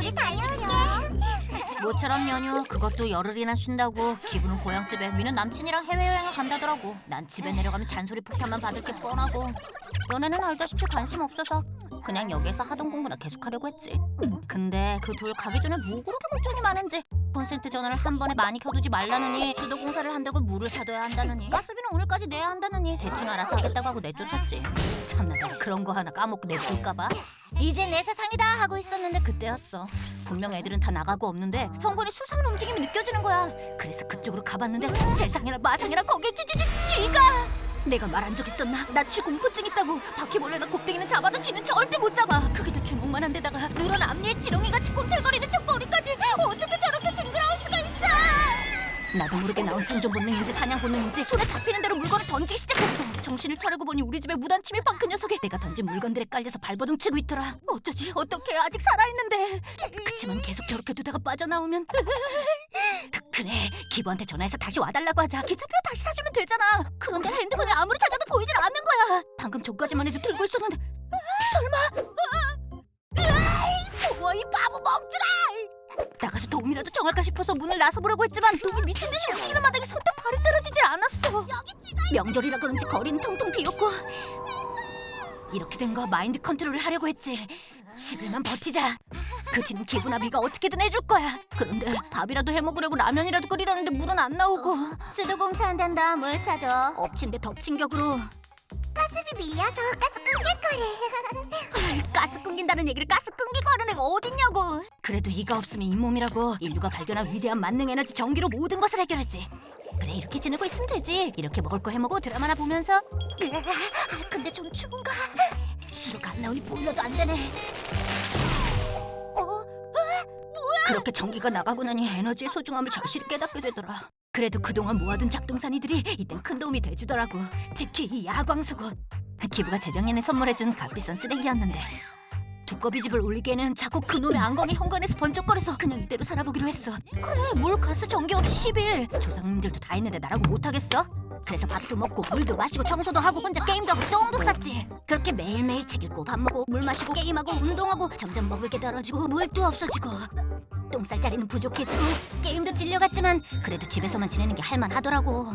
우리 다녀올게. 모처럼 연휴 그것도 열흘이나 쉰다고 기분은 고향집에 미는 남친이랑 해외여행을 간다더라고. 난 집에 내려가면 잔소리 폭탄만 받을 게 뻔하고. 너네는 알다시피 관심 없어서 그냥 여기에서 하던 공부나 계속하려고 했지. 근데 그 둘 가기 전에 뭐 그렇게 걱정이 많은지 콘센트 전화를 한 번에 많이 켜두지 말라느니 수도 공사를 한다고 물을 사둬야 한다느니 가스비는 오늘까지 내야 한다느니 대충 알아서 하겠다고 하고 내쫓았지 참나 내가 그런 거 하나 까먹고 내둘까봐 이제 내 세상이다 하고 있었는데 그때였어 분명 애들은 다 나가고 없는데 현관에 수상한 움직임이 느껴지는 거야. 그래서 그쪽으로 가봤는데 세상에나 마상에나 거기에 쥐쥐쥐 쥐가. 내가 말한 적 있었나? 나 쥐 공포증 있다고. 바퀴벌레나 곱등이는 잡아도 쥐는 절대 못 잡아. 그게도 주먹만한 데다가 누런 앞니에 지렁이같이 꿈틀거리는 저 꼬리까지 어떻게 저렇게 징그러울? 나도 모르게 나온 생존 본능인지 사냥 본능인지 손에 잡히는 대로 물건을 던지기 시작했어. 정신을 차리고 보니 우리 집에 무단 침입 한 그 녀석이. 내가 던진 물건들에 깔려서 발버둥 치고 있더라. 어쩌지? 어떻게 아직 살아있는데? 그치만 계속 저렇게 두다가 빠져나오면 그래. 기부한테 전화해서 다시 와달라고 하자. 기차표 다시 사주면 되잖아. 그런데 핸드폰을 아무리 찾아도 보이질 않는 거야. 방금 전까지만 해도 들고 있었는데. 설마? 으아이 뭐이 바보 멍청아 나가서 도움이라도 정할까 싶어서 문을 나서보려고 했지만 눈이 미친 듯이 움직이는 마당에 손톱 발이 떨어지질 않았어. 명절이라 그런지 거리는 통통 비었고 이렇게 된 거 마인드 컨트롤을 하려고 했지. 10일만 버티자. 그 뒤는 기분 아비가 어떻게든 해줄 거야. 그런데 밥이라도 해 먹으려고 라면이라도 끓이려는데 물은 안 나오고. 수도 공사 안 된다 뭘 사줘 엎친 데 덮친 격으로 가스비 밀려서 가스 끊길 거래. 가스 끊긴다는 얘기를 가스 끊기고 하는 애가 어딨냐고. 그래도 이가 없으면 잇몸이라고. 인류가 발견한 위대한 만능 에너지 전기로 모든 것을 해결했지. 그래 이렇게 지내고 있으면 되지. 이렇게 먹을 거 해먹고 드라마나 보면서. 으아, 아, 근데 좀 추운가? 수도가 안 나오니 보일러도 안 되네. 어? 아, 뭐야? 그렇게 전기가 나가고 나니 에너지의 소중함을 절실히 깨닫게 되더라. 그래도 그동안 모아둔 작동산이들이 이땐 큰 도움이 돼주더라고. 특히 이 야광수건 기부가 재정년에 선물해준 값비싼 쓰레기였는데 두꺼비 집을 올리기에는 자꾸 그놈의 안광이 현관에서 번쩍거려서 그냥 이대로 살아보기로 했어. 그래 물 가스 전기 없이 10일 조상님들도 다 했는데 나라고 못하겠어? 그래서 밥도 먹고 물도 마시고 청소도 하고 혼자 게임도 하고 똥도 쌌지. 그렇게 매일매일 책 읽고 밥 먹고 물 마시고 게임하고 운동하고 점점 먹을 게 떨어지고 물도 없어지고. 똥 쌀 자리는 부족해지고 게임도 질려갔지만 그래도 집에서만 지내는 게 할만하더라고.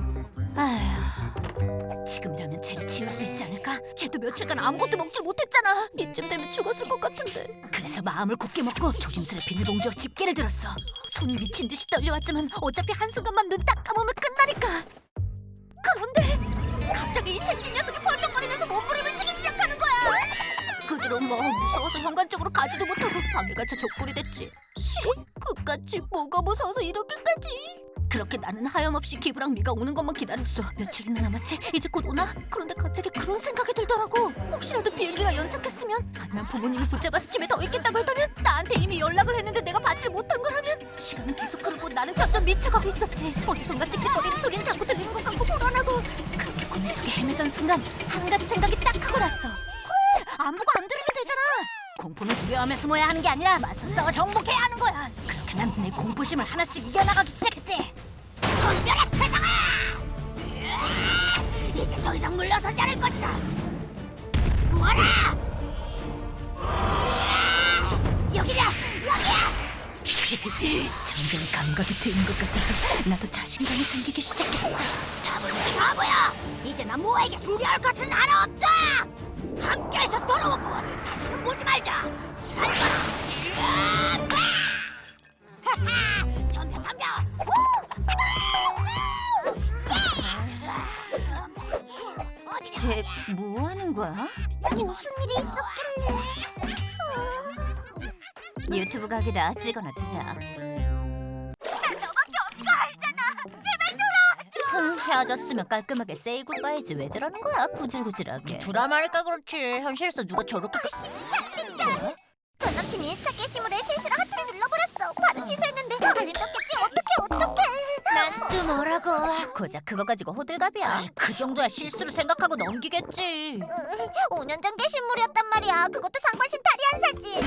아휴 지금이라면 쟤를 지울 수 있지 않을까? 쟤도 며칠간 아무것도 먹질 못했잖아. 이쯤 되면 죽었을 것 같은데. 그래서 마음을 굳게 먹고 조심스레 비닐봉지와 집게를 들었어. 손이 미친 듯이 떨려왔지만 어차피 한순간만 눈 딱 감으면 끝나니까. 그런데 갑자기 이 생긴 녀석이 벌떡거리면서 몸부림을 치기 시작하는 거야. 그 뒤로 뭐 무서워서 현관 쪽으로 가지도 못하고 방에 갇혀 족골이 됐지. 씨, 그깟지 뭐가 무서워서 이렇게까지. 그렇게 나는 하염없이 기부랑 미가 오는 것만 기다렸어. 며칠이나 남았지? 이제 곧 오나? 그런데 갑자기 그런 생각이 들더라고. 혹시라도 비행기가 연착했으면 아니면 부모님이 붙잡아서 집에 더 있겠다고 했다면 나한테 이미 연락을 했는데 내가 받질 못한 거라면 시간은 계속 흐르고 나는 점점 미쳐가고 있었지. 어디선가 찍찍거리는 소리는 자꾸 들리는 것 같고 불안하고 그렇게 고민 속에 헤매던 순간 한 가지 생각이 딱 하고 났어. 그래 안 보고 안 들으면. 공포는 두려워하며 숨어야 하는 게 아니라 맞서 싸워 정복해야 하는 거야. 그렇게 난 내 공포심을 하나씩 이겨나가기 시작했지. 분별의 세상아! 이제 더 이상 물러서지 않을 것이다. 와라! 여기냐! 점점 감각이 트이는 것 같아서 나도 자신감이 생기기 시작했어. 바보야, 바보야! 이제 난 모에게 두려울 것은 하나 없다! 함께해서 돌아오고 다시는 보지 말자. 살거라. 하하! 덤벼 덤벼. 어디냐? 쟤 뭐 하는 거야? 무슨 일이 있었길래? 유튜브 각이다. 찍어놔 두자. 흠, 헤어졌으면 깔끔하게 세이 굿바이지 왜 저러는 거야? 구질구질하게. 드라마니까 그렇지. 현실에서 누가 저렇게 전 남친 인스타 게시물에 실수로 하트를 눌러버렸어. 바로 취소했는데 알림 떴겠지? 또 뭐라고 고작 그거 가지고 호들갑이야 그 정도야 실수로 생각하고 넘기겠지 5년 전 게시물이었단 말이야. 그것도 상반신 탈의한 사진.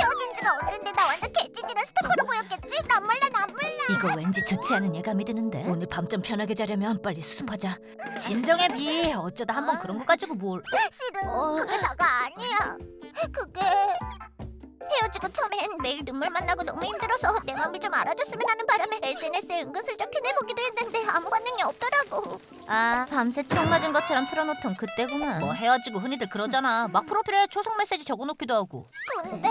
헤어진 지가 언젠데 나 완전 개찌질한 스토커로 보였겠지? 난 몰라 난 몰라. 이거 왠지 좋지 않은 예감이 드는데 오늘 밤 좀 편하게 자려면 빨리 수습하자 진정해 미 어쩌다 한 번 그런 거 가지고 뭘 실은 그게 다가 아니야. 그게 매일 눈물만 나고 너무 힘들어서 내 마음을 좀 알아줬으면 하는 바람에 SNS에 은근슬쩍 티내보기도 했는데 아무 반응이 없더라고. 아 밤새 총 맞은 것처럼 틀어놓던 그때구만. 뭐 헤어지고 흔히들 그러잖아. 막 프로필에 초성 메시지 적어놓기도 하고. 근데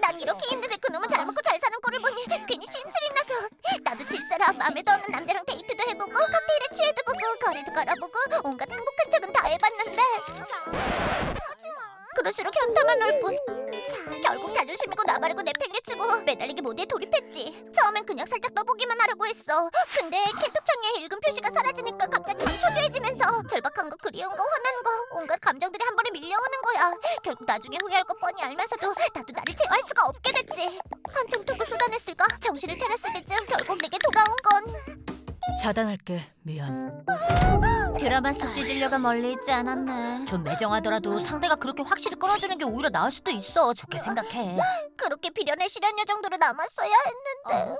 난 이렇게 힘든데 그놈은 잘 먹고 잘 사는 꼴을 보니 괜히 심술이 나서 나도 질세라 마음에도 없는 남자랑 데이트도 해보고 칵테일에 취해도 보고 거리도 걸어보고 온갖 행복한 척은 다 해봤는데 그럴수록 현타만 올 뿐. 자, 결국 자존심이고 나발이고 내팽개치고 매달리기 모드에 돌입했지. 처음엔 그냥 살짝 떠보기만 하려고 했어. 근데 캐톡창에 읽은 표시가 사라지니까 갑자기 막 초조해지면서 절박한 거 그리운 거 화난 거 온갖 감정들이 한 번에 밀려오는 거야. 결국 나중에 후회할 거 뻔히 알면서도 나도 나를 제어할 수가 없게 됐지. 한참 톡을 쏟아냈을까? 정신을 차렸을 때쯤 결국 내게 돌아온 건 차단할게. 미안. 드라마 속 찌질려가 멀리 있지 않았네 좀 매정하더라도 상대가 그렇게 확실히 끌어주는 게 오히려 나을 수도 있어 좋게 생각해 그렇게 비련의 실현녀 정도로 남았어야 했는데.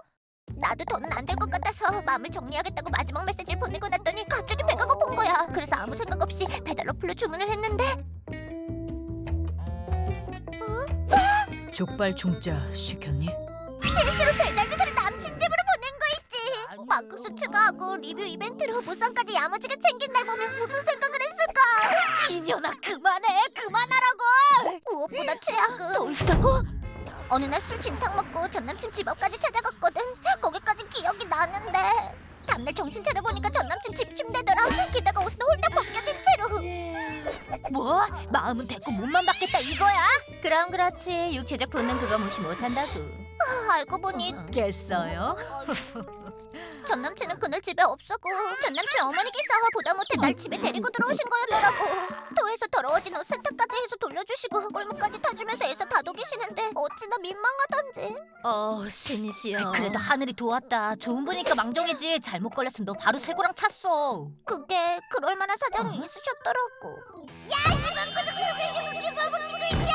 나도 더는 안 될 것 같아서 마음을 정리하겠다고 마지막 메시지를 보내고 났더니 갑자기 배가 고픈 거야. 그래서 아무 생각 없이 배달 어플로 주문을 했는데 족발 중짜 시켰니? 실수로 배달 거 막국수 추가하고 리뷰 이벤트로 무상까지 야무지게 챙긴 날 보면 무슨 생각을 했을까? 이년아 그만해 그만하라고 무엇보다 최악은 또 있다고? 어느 날 술 진탕 먹고 전 남친 집 앞까지 찾아갔거든. 거기까진 기억이 나는데 다음날 정신 차려보니까 전 남친 집 침대더라. 게다가 옷은 홀딱 벗겨진 채로. 뭐? 마음은 됐고 몸만 받겠다 이거야? 그럼 그렇지 육체적 본능 그거 무시 못한다고 아, 알고 보니 겠어요? 전 남친은 그날 집에 없었고 전 남친 어머니께서 보다 못해 날 집에 데리고 들어오신 거였더라고. 토해서 더러워진 옷 세탁까지 해서 돌려주시고 꼴문까지 타주면서 애써 다독이시는데 어찌나 민망하던지. 어 신이시여 그래도 하늘이 도왔다 좋은 분이니까 망정이지 잘못 걸렸으면 너 바로 새고랑 찼어 그게 그럴 만한 사정이 있으셨더라고. 야 이거 그저 그저 그저 뭐 찍고 있냐?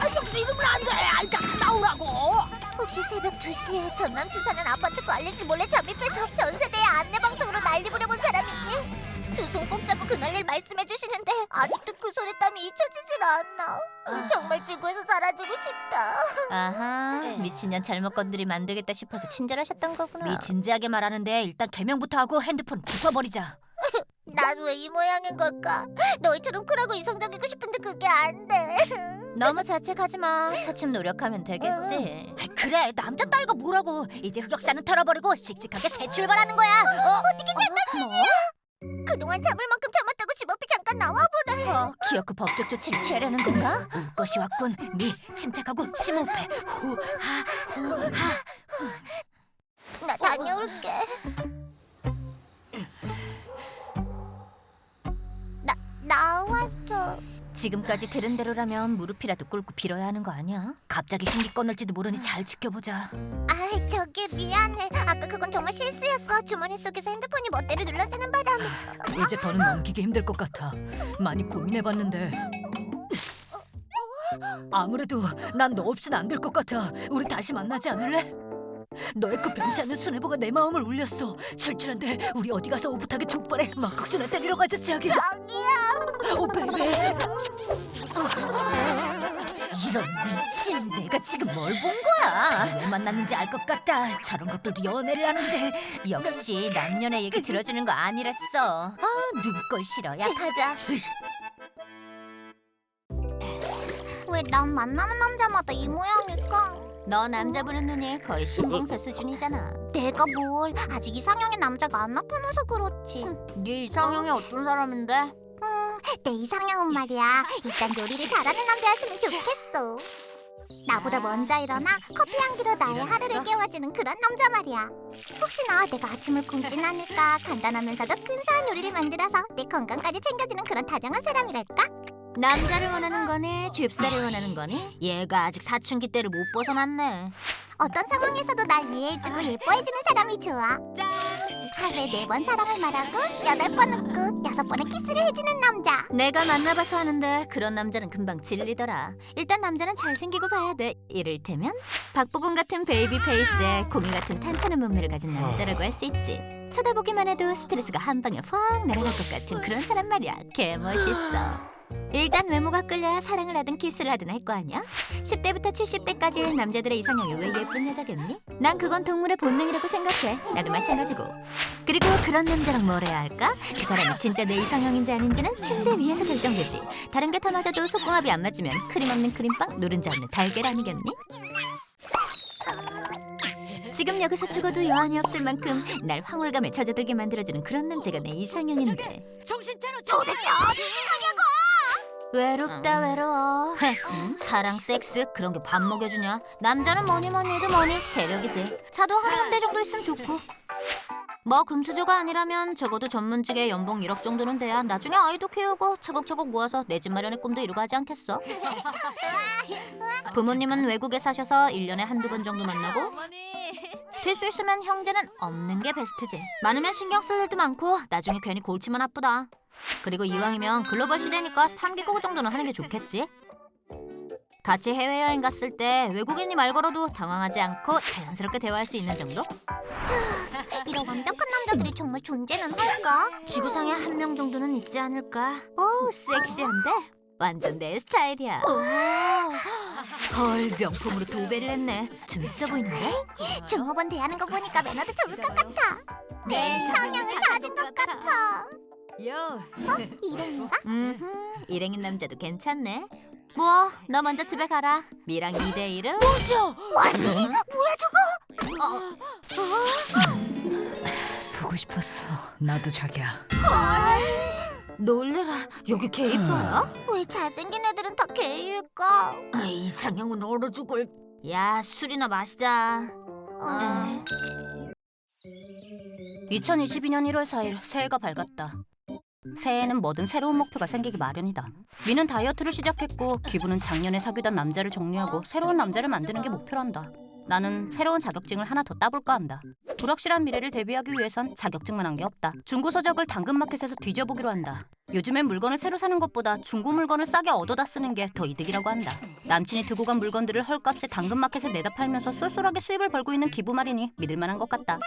아 여기서 이러면 안돼 나오라고 혹시 새벽 2시에 전 남친 사는 아파트 관리실 몰래 잠입해서 전 세대에 안내 방송으로 난리 부려본 사람 있니? 두 손 꼭 잡고 그날 일 말씀해 주시는데 아직도 그 손에 땀이 잊혀지질 않나. 아. 정말 지구에서 사라지고 싶다. 아하 네. 미친년 잘못 건드리면 안 되겠다 싶어서 친절하셨던 거구나 미 진지하게 말하는데 일단 개명부터 하고 핸드폰 부숴버리자 난 왜 이 모양인 걸까? 너희처럼 쿨하고 이성적이고 싶은데 그게 안 돼. 너무 자책하지 마 차츰 노력하면 되겠지 아, 그래 남자 따위가 뭐라고 이제 흑역사는 털어버리고 씩씩하게 새 출발하는 거야 어? 어떻게 전 남친이야? 그동안 참을 만큼 참았다고 집 앞에 잠깐 나와보래. 어, 기어코 법적 조치를 취하려는 건가? 올 것이 왔군. 미 침착하고 심호흡해. 후 하 후 하. 나 다녀올게. 나 나왔어. 지금까지 들은 대로라면 무릎이라도 꿇고 빌어야 하는 거 아니야? 갑자기 흉기 꺼낼지도 모르니 잘 지켜보자. 아, 저기 미안해. 아까 그건 정말 실수였어. 주머니 속에서 핸드폰이 멋대로 눌러지는 바람에. 이제 더는 넘기기 힘들 것 같아. 많이 고민해봤는데 아무래도 난 너 없진 안될 것 같아. 우리 다시 만나지 않을래? 너의 그 변치 않는 순애보가 내 마음을 울렸어. 출출한데 우리 어디 가서 오붓하게 족발에 막국수나 때리러 가자 자기야. 자기야. 오 베이비. 이런 미친 내가 지금 뭘 본 거야? 왜 만났는지 알 것 같다. 저런 것들도 연애를 하는데 역시 남녀의 얘기 들어주는 거 아니랬어. 아걸 싫어 약하자. 왜 난 만나는 남자마다 이 모양일까? 너 남자 보는 눈이 거의 신봉사 수준이잖아. 내가 뭘 아직 이상형의 남자가 안 나타나서 그렇지. 네 이상형이 어떤 사람인데? 음, 내 이상형은 말이야. 일단 요리를 잘하는 남자였으면 좋겠어. 나보다 먼저 일어나 커피 향기로 나의 하루를 깨워주는 그런 남자 말이야. 혹시나 내가 아침을 굶진 않을까 간단하면서도 근사한 요리를 만들어서 내 건강까지 챙겨주는 그런 다정한 사람이랄까? 남자를 원하는 거니 집사를 원하는 거니? 얘가 아직 사춘기 때를 못 벗어났네. 어떤 상황에서도 날 이해해주고 예뻐해주는 사람이 좋아. 하루에 네 번 사랑을 말하고 여덟 번 웃고 여섯 번의 키스를 해주는 남자. 내가 만나봐서 하는데 그런 남자는 금방 질리더라. 일단 남자는 잘생기고 봐야 돼. 이를테면 박보검 같은 베이비 페이스에 공이 같은 탄탄한 몸매를 가진 남자라고 할 수 있지. 쳐다보기만 해도 스트레스가 한 방에 확 날아갈 것 같은 그런 사람 말이야. 개 멋있어. 일단 외모가 끌려야 사랑을 하든 키스를 하든 할 거 아니야? 10대부터 70대까지 남자들의 이상형이 왜 예쁜 여자겠니? 난 그건 동물의 본능이라고 생각해. 나도 마찬가지고. 그리고 그런 남자랑 뭘 해야 할까? 그 사람이 진짜 내 이상형인지 아닌지는 침대 위에서 결정되지. 다른 게 다 맞아도 속궁합이 안 맞으면 크림 없는 크림빵, 노른자 없는 달걀 아니겠니? 지금 여기서 죽어도 여한이 없을 만큼 날 황홀감에 젖어들게 만들어주는 그런 남자가 내 이상형인데 정신 차려. 도대체 어디 있는 거냐고! 외롭다 외로워. 사랑 섹스 그런 게 밥 먹여주냐? 남자는 뭐니 뭐니 해도 뭐니 체력이지. 차도 한 군데 정도 있으면 좋고. 뭐 금수저가 아니라면 적어도 전문직에 연봉 1억 정도는 돼야 나중에 아이도 키우고 차곡차곡 모아서 내 집 마련의 꿈도 이루고 하지 않겠어? 부모님은 외국에 사셔서 1년에 한두 번 정도 만나고 어머니. 될수 있으면 형제는 없는 게 베스트지. 많으면 신경 쓸 일도 많고 나중에 괜히 골치만 아프다. 그리고 이왕이면 글로벌 시대니까 3개국 정도는 하는 게 좋겠지. 같이 해외여행 갔을 때 외국인이 말 걸어도 당황하지 않고 자연스럽게 대화할 수 있는 정도? 이런 완벽한 남자들이 정말 존재는 할까? 지구상에 한 명 정도는 있지 않을까? 오, 섹시한데? 완전 내 스타일이야. 헐, 명품으로 도배를 했네. 좀 있어 보이는데? 종업원 대하는 거 보니까 매너도 좋을 것 같아. 내 이상형을 찾은 것 같아. 야. 이름인가? 음, 일행인 남자도 괜찮네. 뭐, 너 먼저 집에 가라. 미랑 2대 1은 뭐죠? 왔어? 뭐야 저거? 보고 싶었어. 나도 자기야. 놀래라. 여기 게이바야? 왜 잘생긴 애들은 다 게이일까? 이상형은 얼어 죽을. 야, 술이나 마시자. 어... 2022년 1월 4일 새해가 밝았다. 새해에는 뭐든 새로운 목표가 생기기 마련이다. 미는 다이어트를 시작했고 기분은 작년에 사귀던 남자를 정리하고 새로운 남자를 만드는 게 목표란다. 나는 새로운 자격증을 하나 더 따볼까 한다. 불확실한 미래를 대비하기 위해선 자격증만 한 게 없다. 중고 서적을 당근마켓에서 뒤져보기로 한다. 요즘엔 물건을 새로 사는 것보다 중고 물건을 싸게 얻어다 쓰는 게 더 이득이라고 한다. 남친이 두고 간 물건들을 헐값에 당근마켓에 내다 팔면서 쏠쏠하게 수입을 벌고 있는 기부말이니 믿을 만한 것 같다.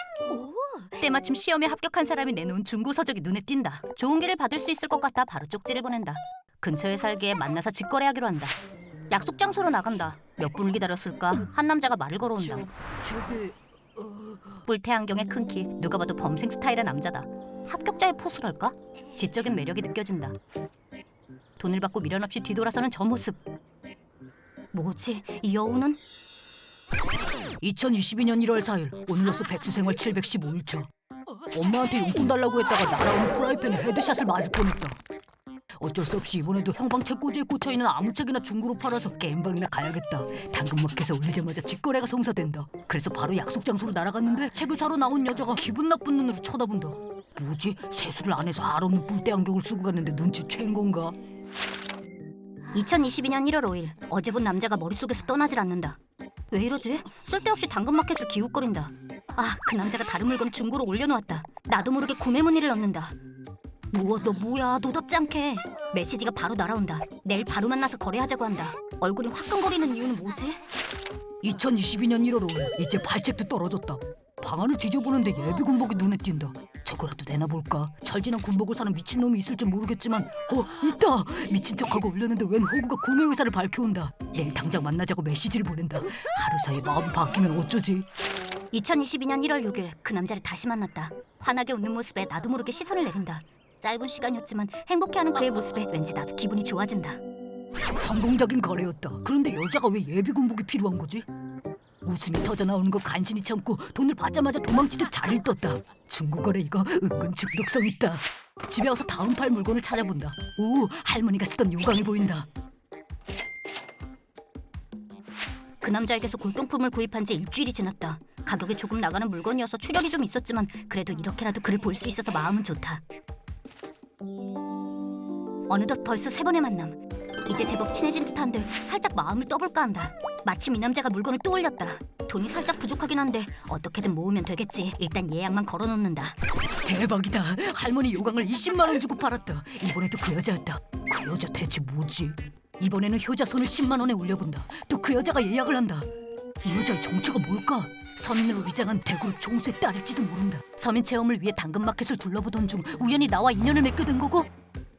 때마침 시험에 합격한 사람이 내놓은 중고 서적이 눈에 띈다. 좋은 길을 받을 수 있을 것 같아 바로 쪽지를 보낸다. 근처에 살기에 만나서 직거래하기로 한다. 약속 장소로 나간다. 몇 분을 기다렸을까? 한 남자가 말을 걸어온다. 저기 뿔테 안경에 큰 키, 누가 봐도 범생 스타일의 남자다. 합격자의 포스랄까? 지적인 매력이 느껴진다. 돈을 받고 미련 없이 뒤돌아서는 저 모습. 뭐지? 이 여우는? 2022년 1월 4일 오늘로써 백수생활 715일차. 엄마한테 용돈 달라고 했다가 날아오는 프라이팬에 헤드샷을 맞을 뻔했다. 어쩔 수 없이 이번에도 형방 책꽂이에 꽂혀있는 아무 책이나 중고로 팔아서 게임방이나 가야겠다. 당근마켓에 올리자마자 직거래가 성사된다. 그래서 바로 약속 장소로 날아갔는데 책을 사러 나온 여자가 기분 나쁜 눈으로 쳐다본다. 뭐지? 세수를 안 해서 알 없는 뿔대 안경을 쓰고 갔는데 눈치챈 건가? 2022년 1월 5일 어제 본 남자가 머릿속에서 떠나질 않는다. 왜 이러지? 쓸데없이 당근마켓을 기웃거린다. 아, 그 남자가 다른 물건 중고로 올려놓았다. 나도 모르게 구매 문의를 넣는다. 뭐야, 너 뭐야? 노답지 않게. 메시지가 바로 날아온다. 내일 바로 만나서 거래하자고 한다. 얼굴이 화끈거리는 이유는 뭐지? 2022년 1월 5일 이제 발책도 떨어졌다. 방안을 뒤져보는데 예비 군복이 눈에 띈다. 저거라도 내나 볼까? 철진한 군복을 사는 미친 놈이 있을지 모르겠지만 어 있다. 미친 척하고 올렸는데 웬 호구가 구매 의사를 밝혀온다. 내일 당장 만나자고 메시지를 보낸다. 하루 사이 마음이 바뀌면 어쩌지? 2022년 1월 6일 그 남자를 다시 만났다. 환하게 웃는 모습에 나도 모르게 시선을 내린다. 짧은 시간이었지만 행복해하는 그의 모습에 왠지 나도 기분이 좋아진다. 성공적인 거래였다. 그런데 여자가 왜 예비 군복이 필요한 거지? 웃음이 터져 나오는 걸 간신히 참고 돈을 받자마자 도망치듯 자리를 떴다. 중고거래 이거 은근 중독성 있다. 집에 와서 다음 팔 물건을 찾아본다. 오, 할머니가 쓰던 요강이 보인다. 그 남자에게서 골동품을 구입한 지 일주일이 지났다. 가격이 조금 나가는 물건이어서 출혈이 좀 있었지만 그래도 이렇게라도 그를 볼 수 있어서 마음은 좋다. 어느덧 벌써 세 번의 만남. 이제 제법 친해진 듯한데 살짝 마음을 떠볼까 한다. 마침 이 남자가 물건을 또 올렸다. 돈이 살짝 부족하긴 한데 어떻게든 모으면 되겠지. 일단 예약만 걸어놓는다. 대박이다. 할머니 요강을 20만 원 주고 팔았다. 이번에도 그 여자였다. 그 여자 대체 뭐지? 이번에는 효자 손을 10만 원에 올려본다. 또 그 여자가 예약을 한다. 이 여자의 정체가 뭘까? 서민으로 위장한 대그룹 총수의 딸일지도 모른다. 서민 체험을 위해 당근마켓을 둘러보던 중 우연히 나와 인연을 맺게 된 거고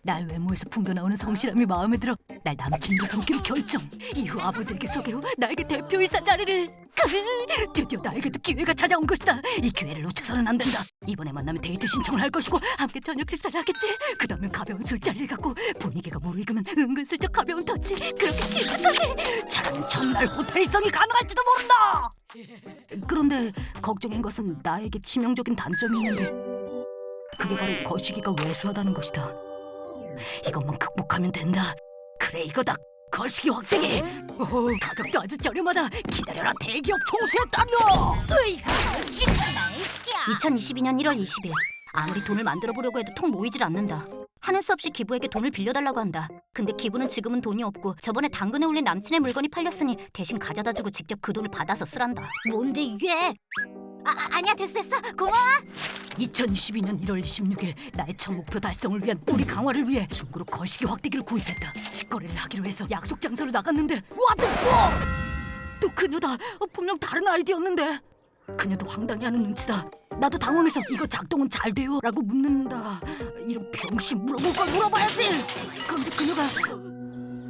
나의 외모에서 풍겨나오는 성실함이 마음에 들어 날 남친으로 삼기로 결정. 이후 아버지에게 소개 후 나에게 대표이사 자리를. 드디어 나에게도 기회가 찾아온 것이다. 이 기회를 놓쳐서는 안 된다. 이번에 만나면 데이트 신청을 할 것이고 함께 저녁 식사를 하겠지. 그 다음엔 가벼운 술자리를 갖고 분위기가 무르익으면 은근슬쩍 가벼운 터치. 그렇게 키스까지. 차라리 전날 호텔성이 가능할지도 모른다. 그런데 걱정인 것은 나에게 치명적인 단점이 있는데 그게 바로 거시기가 왜소하다는 것이다. 이것만 극복하면 된다. 그래 이거다. 거시기 확대기. 오, 가격도 아주 저렴하다. 기다려라 대기업 총수의 딸이여. 으이구, 진짜 나의 시기야. 2022년 1월 20일 아무리 돈을 만들어 보려고 해도 통 모이질 않는다. 하는 수 없이 기부에게 돈을 빌려달라고 한다. 근데 기부는 지금은 돈이 없고 저번에 당근에 올린 남친의 물건이 팔렸으니 대신 가져다주고 직접 그 돈을 받아서 쓰란다. 뭔데 이게? 아, 아 아니야 됐어 됐어 고마워. 2022년 1월 26일 나의 첫 목표 달성을 위한 뿌리 강화를 위해 중고로 거시기 확대기를 구입했다. 직거래를 하기로 해서 약속 장소로 나갔는데 와또 또 그녀다. 어, 분명 다른 아이디였는데. 그녀도 황당해하는 눈치다. 나도 당황해서 이거 작동은 잘 돼요? 라고 묻는다. 이런 병신 물어볼 걸 물어봐야지. 그런데 그녀가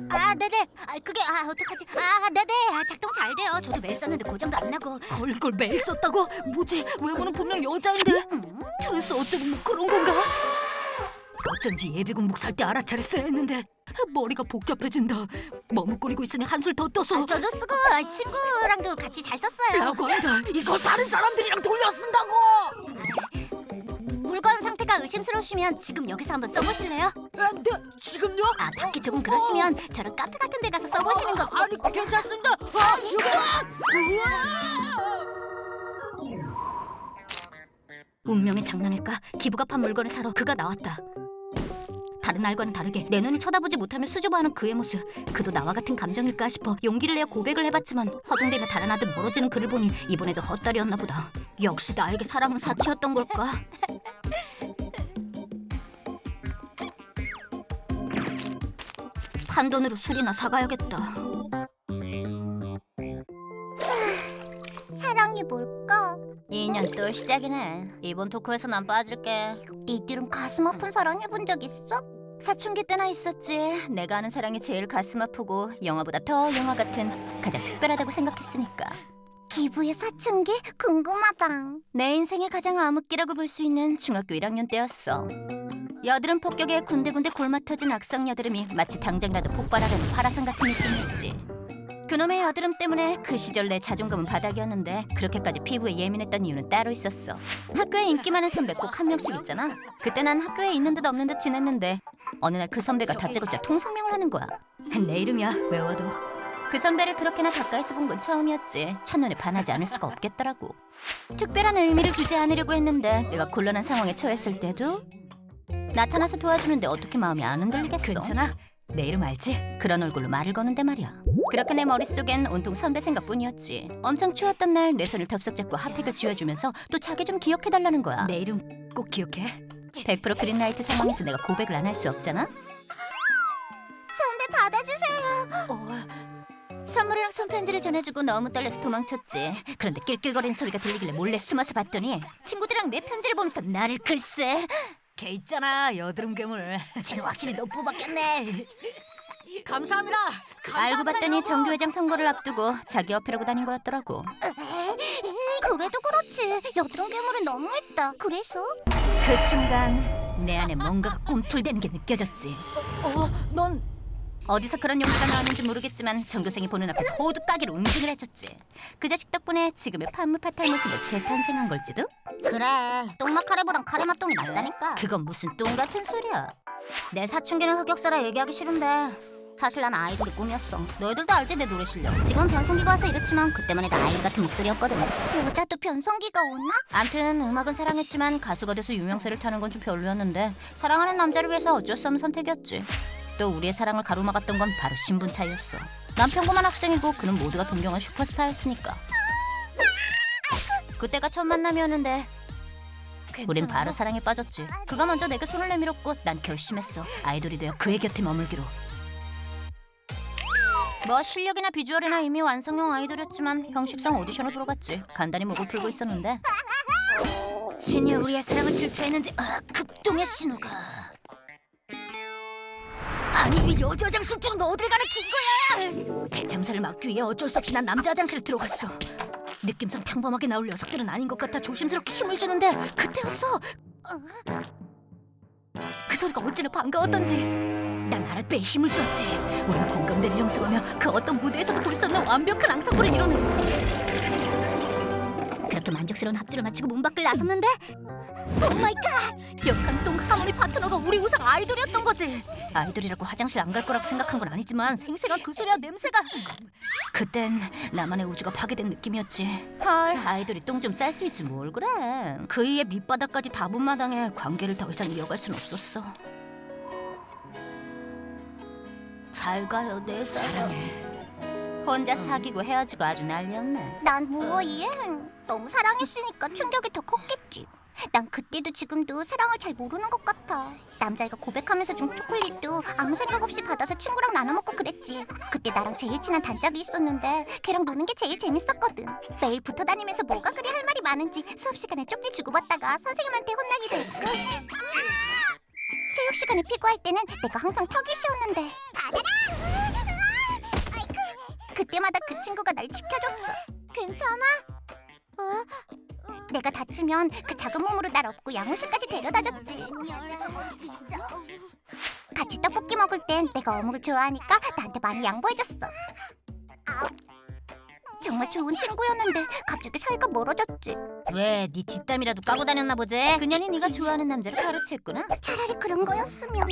아 네네. 아 그게 아 어떡하지? 아 네네. 아, 작동 잘 돼요. 저도 매일 썼는데 고장도 안 나고. 걸걸 매일 썼다고? 뭐지? 외모는 분명 여자인데. 그래서 어쩌면 뭐 그런 건가? 어쩐지 예비군복 살때 알아차렸어야 했는데 머리가 복잡해진다. 머뭇거리고 있으니 한술 더 떠서 저도 쓰고 아, 친구랑도 같이 잘 썼어요. 라고 한다. 이걸 다른 사람들이랑 돌려 쓴다고. 물건 상태가 의심스러우시면 지금 여기서 한번 써보실래요? 안 돼. 지금요? 아 밖에 조금 그러시면 저런 카페 같은 데 가서 써보시는 거 아니 괜찮습니다. 아. 운명의 장난일까? 기부가 판 물건을 사러 그가 나왔다 다른 날과는 다르게 내 눈을 쳐다보지 못하며 수줍어하는 그의 모습 그도 나와 같은 감정일까 싶어 용기를 내어 고백을 해봤지만 허둥대며 다른 아들 멀어지는 그를 보니 이번에도 헛다리였나 보다 역시 나에게 사랑은 사치였던 걸까? 판돈으로 술이나 사가야겠다 사랑이 뭘까? 2년 또 시작이네 이번 토크에서 난 빠질게 니들은 가슴 아픈 사랑 해본 적 있어? 사춘기 때나 있었지. 내가 아는 사랑이 제일 가슴 아프고 영화보다 더 영화 같은 가장 특별하다고 생각했으니까. 기부의 사춘기? 궁금하다. 내 인생의 가장 암흑기라고 볼 수 있는 중학교 1학년 때였어. 여드름 폭격에 군데군데 골마 터진 악성 여드름이 마치 당장이라도 폭발하려는 화라산 같은 느낌이었지. 그놈의 여드름 때문에 그 시절 내 자존감은 바닥이었는데 그렇게까지 피부에 예민했던 이유는 따로 있었어. 학교에 인기 많은 선배 꼭 한 명씩 있잖아. 그때 난 학교에 있는 듯 없는 듯 지냈는데 어느 날 그 선배가 다짜고짜 통성명을 하는 거야. 내 이름이야 외워도. 그 선배를 그렇게나 가까이서 본 건 처음이었지. 첫눈에 반하지 않을 수가 없겠더라고. 특별한 의미를 두지 않으려고 했는데 내가 곤란한 상황에 처했을 때도 나타나서 도와주는데 어떻게 마음이 안 흔들리겠어? 괜찮아. 내 이름 알지? 그런 얼굴로 말을 거는데 말이야. 그렇게 내 머릿속엔 온통 선배 생각뿐이었지. 엄청 추웠던 날 내 손을 덥석 잡고 핫팩을 쥐어주면서 또 자기 좀 기억해달라는 거야. 내 이름 꼭 기억해. 100% 그린라이트 상황에서 내가 고백을 안 할 수 없잖아. 선배 받아주세요. 어, 선물이랑 손편지를 전해주고 너무 떨려서 도망쳤지. 그런데 낄낄거리는 소리가 들리길래 몰래 숨어서 봤더니 친구들이랑 내 편지를 보면서 나를 글쎄. 걔 있잖아 여드름 괴물. 쟤는 확실히 너 뽑았겠네. 감사합니다. 알고 봤더니 정교회장 선거를 앞두고 자기 어필하고 다닌 거였더라고. 그래도 그렇지. 여드름 괴물은 너무했다. 그래서? 그 순간 내 안에 뭔가가 꿈틀대는 게 느껴졌지. 어, 넌 어디서 그런 용기가 나왔는지 모르겠지만 전교생이 보는 앞에서 호두 까기로 응징을 해줬지. 그 자식 덕분에 지금의 판무 파탈 모습에 재탄생한 걸지도? 그래. 똥맛 카레보단 카레맛 똥이 낫다니까. 그건 무슨 똥 같은 소리야. 내 사춘기는 흑역사라 얘기하기 싫은데 사실 난 아이돌이 꿈이었어. 너희들도 알지 내 노래 실력. 지금 변성기가 와서 이렇지만 그때만 해도 아이돌 같은 목소리였거든. 여자도 변성기가 오나? 암튼 음악은 사랑했지만 가수가 돼서 유명세를 타는 건 좀 별로였는데 사랑하는 남자를 위해서 어쩔 수 없는 선택이었지. 또 우리의 사랑을 가로막았던 건 바로 신분 차이였어. 난 평범한 학생이고 그는 모두가 동경한 슈퍼스타였으니까. 그때가 첫 만남이었는데 우린 바로 사랑에 빠졌지. 그가 먼저 내게 손을 내밀었고 난 결심했어. 아이돌이 되어 그의 곁에 머물기로. 뭐 실력이나 비주얼이나 이미 완성형 아이돌이었지만 형식상 오디션을 보러 갔지. 간단히 목을 풀고 있었는데 신이 우리의 사랑을 질투했는지 아, 급동의 신호가 아니 이 여자 화장실 줄은 어딜 가는 긴 거야? 대참사를 막기 위해 어쩔 수 없이 난 남자 화장실 들어갔어. 느낌상 평범하게 나올 녀석들은 아닌 것 같아 조심스럽게 힘을 주는데 그때였어. 그 소리가 어찌나 반가웠던지. 난 아랫배에 힘을 주었지. 우린 공감대를 형성하며 그 어떤 무대에서도 볼 수 없는 완벽한 앙상블을 이뤄냈어. 그렇게 만족스러운 합주를 마치고 문 밖을 나섰는데 오 마이 갓! 역한동 하모니 파트너가 우리 우상 아이돌이었던 거지. 아이돌이라고 화장실 안 갈 거라고 생각한 건 아니지만 생생한 그 소리와 냄새가 그땐 나만의 우주가 파괴된 느낌이었지. 헐, 아이돌이 똥 좀 쌀 수 있지 뭘 그래. 그이의 밑바닥까지 다 본 마당에 관계를 더 이상 이어갈 순 없었어. 잘 가요 내 사랑해. 혼자 사귀고 헤어지고 아주 난리였네. 난 무어 이해. 너무 사랑했으니까 충격이 더 컸겠지. 난 그때도 지금도 사랑을 잘 모르는 것 같아. 남자애가 고백하면서 준 초콜릿도 아무 생각 없이 받아서 친구랑 나눠 먹고 그랬지. 그때 나랑 제일 친한 단짝이 있었는데 걔랑 노는 게 제일 재밌었거든. 매일 붙어 다니면서 뭐가 그리 할 말이 많은지 수업 시간에 쪽지 주고받다가 선생님한테 혼나기도 했고. 체육 시간에 피구할 때는 내가 항상 턱이 쉬었는데 받아라! 아이고. 그때마다 그 친구가 날 지켜줬어. 괜찮아? 어? 내가 다치면 그 작은 몸으로 날 업고 양호실까지 데려다줬지. 같이 떡볶이 먹을 땐 내가 어묵을 좋아하니까 나한테 많이 양보해줬어. 정말 좋은 친구였는데 갑자기 사이가 멀어졌지. 왜 네 뒷담이라도 까고 다녔나 보지? 그년이 네가 좋아하는 남자를 가로챘구나. 차라리 그런 거였으면.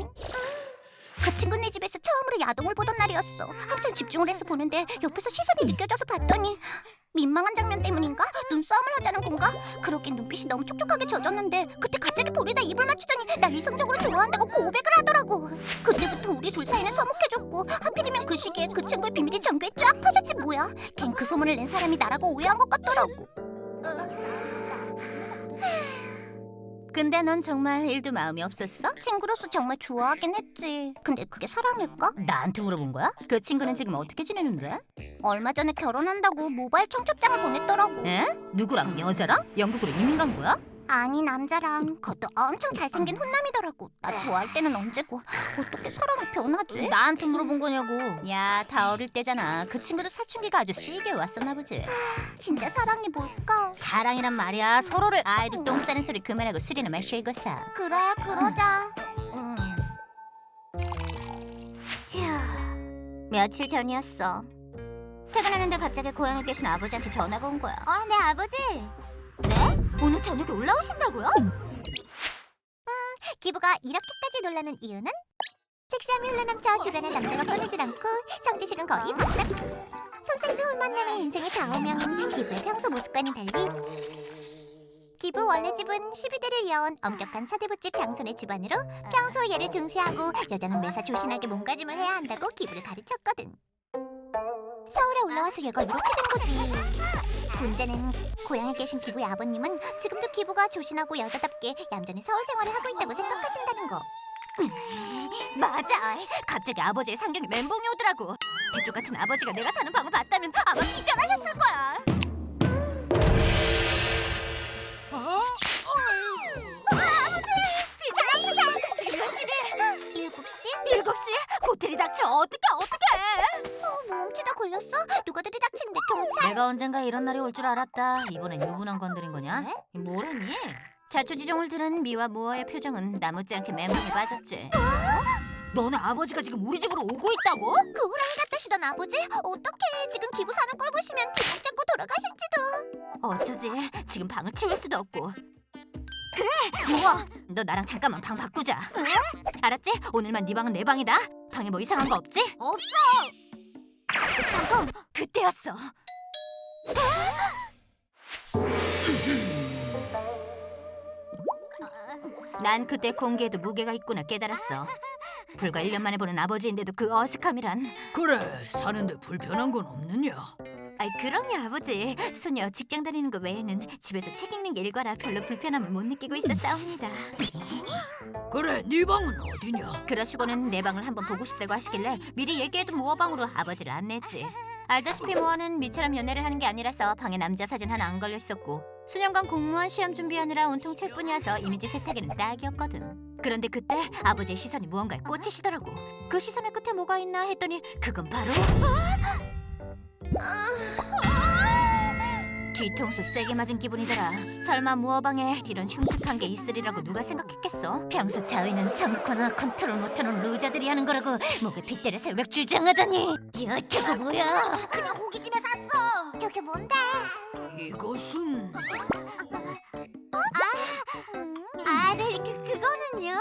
그 친구네 집에서 처음으로 야동을 보던 날이었어. 한참 집중을 해서 보는데 옆에서 시선이 느껴져서 봤더니 민망한 장면 때문인가? 눈싸움을 하자는 건가? 그러긴 눈빛이 너무 촉촉하게 젖었는데 그때 갑자기 볼에다 입을 맞추더니 날 이성적으로 좋아한다고 고백을 하더라고. 그때부터 우리 둘 사이는 서먹해졌고 하필이면 그 시기에 그 친구의 비밀이 전교에 쫙 퍼졌지 뭐야. 걘 그 소문을 낸 사람이 나라고 오해한 것 같더라고. 근데 넌 정말 일도 마음이 없었어? 친구로서 정말 좋아하긴 했지. 근데 그게 사랑일까? 나한테 물어본 거야? 그 친구는 지금 어떻게 지내는데? 얼마 전에 결혼한다고 모바일 청첩장을 보냈더라고. 에? 누구랑 여자랑? 영국으로 이민 간 거야? 아니 남자랑 그것도 엄청 잘생긴 훈남이더라고. 나 좋아할 때는 언제고 어떻게 사랑이 변하지? 나한테 물어본 거냐고. 야, 다 어릴 때잖아. 그 친구도 사춘기가 아주 시게 왔었나 보지. 진짜 사랑이 뭘까? 사랑이란 말이야. 서로를 아이들 똥 싸는 소리 그만하고 술이나 마시고 사. 그래 그러자. 음. 휴. 며칠 전이었어. 퇴근하는데 갑자기 고향에 계신 아버지한테 전화가 온 거야. 어, 네 아버지. 네? 오늘 저녁에 올라오신다고요? 기부가 이렇게까지 놀라는 이유는 섹시함이 흘러넘쳐 주변의 남자가 끊이질 않고 성지식은 거의 만렙. 손색수 홀만남의 인생의 좌우명인 기부의 평소 모습과는 달리 기부 원래 집은 12대를 이어온 엄격한 사대부집 장손의 집안으로 평소 얘를 중시하고 여자는 매사 조신하게 몸가짐을 해야 한다고 기부를 가르쳤거든. 서울에 올라와서 얘가 이렇게 된 거지. 문제는 고향에 계신 기부의 아버님은 지금도 기부가 조신하고 여자답게 얌전히 서울 생활을 하고 있다고 생각하신다는 거. 맞아. 갑자기 아버지의 상경이 멘붕이 오더라고. 대쪽 같은 아버지가 내가 사는 방을 봤다면 아마 기절하셨을 거야. 11시? 일곱 시 일곱 시에 고틀이 닥쳐 어떻게 어떻게? 어, 몸치다 걸렸어? 누가 들이닥치는데 경찰? 내가 언젠가 이런 날이 올 줄 알았다. 이번엔 유부남 건드린 거냐? 네? 모르니? 자초지종을 들은 미와 무어의 표정은 남묻지 않게 멘붕에 빠졌지. 어? 너는 아버지가 지금 우리 집으로 오고 있다고? 그 호랑이 같으시던 아버지? 어떻게 지금 기부 사는 걸 보시면 기분 잡고 돌아가실지도 어쩌지? 지금 방을 치울 수도 없고 그래, 무어. 너 나랑 잠깐만 방 바꾸자. 알았지? 오늘만 네 방은 내 방이다. 방에 뭐 이상한 거 없지? 없어 잠깐, 그때였어. 난 그때 공기에도 무게가 있구나 깨달았어. 불과 1년 만에 보는 아버지인데도 그 어색함이란. 그래 사는데 불편한 건 없느냐? 아이 그럼요 아버지. 소녀 직장 다니는 거 외에는 집에서 책 읽는 게 일과라 별로 불편함을 못 느끼고 있었사옵니다. 그래 네 방은 어디냐? 그러시고는 내 방을 한번 보고 싶다고 하시길래 미리 얘기해둔 모어 방으로 아버지를 안냈지. 알다시피 모어는 미처럼 연애를 하는 게 아니라서 방에 남자 사진 하나 안 걸려 있었고 수년간 공무원 시험 준비하느라 온통 책뿐이어서 이미지 세탁에는 딱이었거든. 그런데 그때 아버지의 시선이 무언가에 꽂히시더라고. 그 시선의 끝에 뭐가 있나 했더니 그건 바로 뒤통수 세게 맞은 기분이더라. 설마 무어방에 이런 흉측한 게 있으리라고 누가 생각했겠어? 평소 자위는 성코나 컨트롤 못하는 루자들이 하는 거라고 목에 빗대를 새벽 주장하더니 야 저거 뭐야? 그냥 호기심에 샀어. 저게 뭔데? 이것은 아, 네, 그, 그거는요.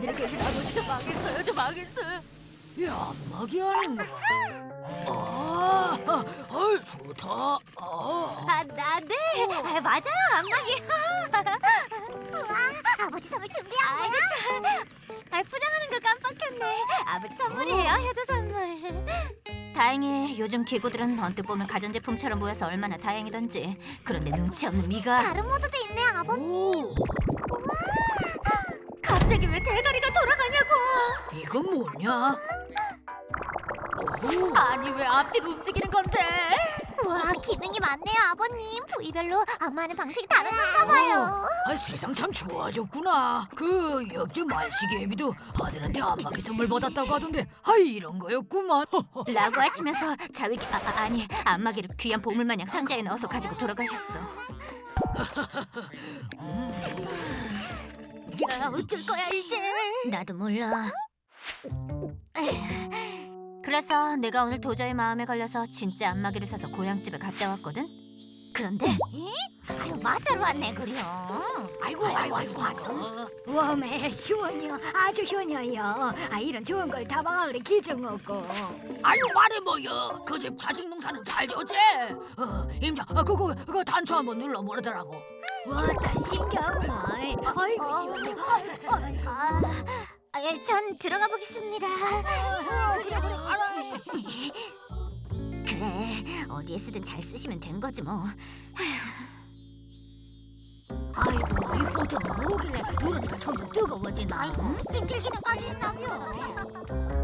하늘에 계신 아버지 저 망했어요, 저 망했어요. 야 막이 하는 거야. 아, 아, 좋다. 아. 아, 나 네, 아, 맞아요, 안마기. 우와, 아버지 선물 준비한 거야? 아이고 참, 아, 포장하는 걸 깜빡했네. 아버지 선물이에요, 효도 선물. 다행히 요즘 기구들은 언뜻 보면 가전제품처럼 보여서 얼마나 다행이던지. 그런데 눈치 없는 미가 다른 모드도 있네, 아버지. 오, 갑자기 왜 대가리가 돌아가냐고. 이건 뭐냐? 오, 아니 왜 앞뒤로 움직이는 건데? 우와, 기능이 많네요, 아버님. 부위별로 안마하는 방식이 다른 건가 봐요. 아, 세상 참 좋아졌구나. 그 옆집 말시기 애비도 아들한테 안마기 선물 받았다고 하던데, 아 이런 거였구만. 라고 하시면서 자위기 아, 아, 아니 안마기를 귀한 보물 마냥 상자에 넣어서 가지고 돌아가셨어. 야 어쩔 거야 이제? 나도 몰라. 그래서 내가 오늘 도저히 마음에 걸려서 진짜 안마기를 사서 고향집에 갔다 왔거든. 그런데 아유, 마다로 왔네, 그려. 아이고, 아이고, 아이고, 왔어. 웜에 시원해요. 아주 시원해요. 아 이런 좋은 걸 다방아그래 기정 없고. 아유 말해 뭐여. 그 집 자식 농사는 잘 졌지. 어, 임자, 아, 그거 그거 단추 한번 눌러 보라더라고. 와다 신기하구나. 아이고 시원해. 아, 아, 예, 전 들어가 보겠습니다. 그래 그래 가라. 그래 어디에 쓰든 잘 쓰시면 된 거지 뭐. 아이고 이 보트는 뭐길래 누르니까 점점 뜨거워지나. 아이고, 찜질기는 까지 있나요?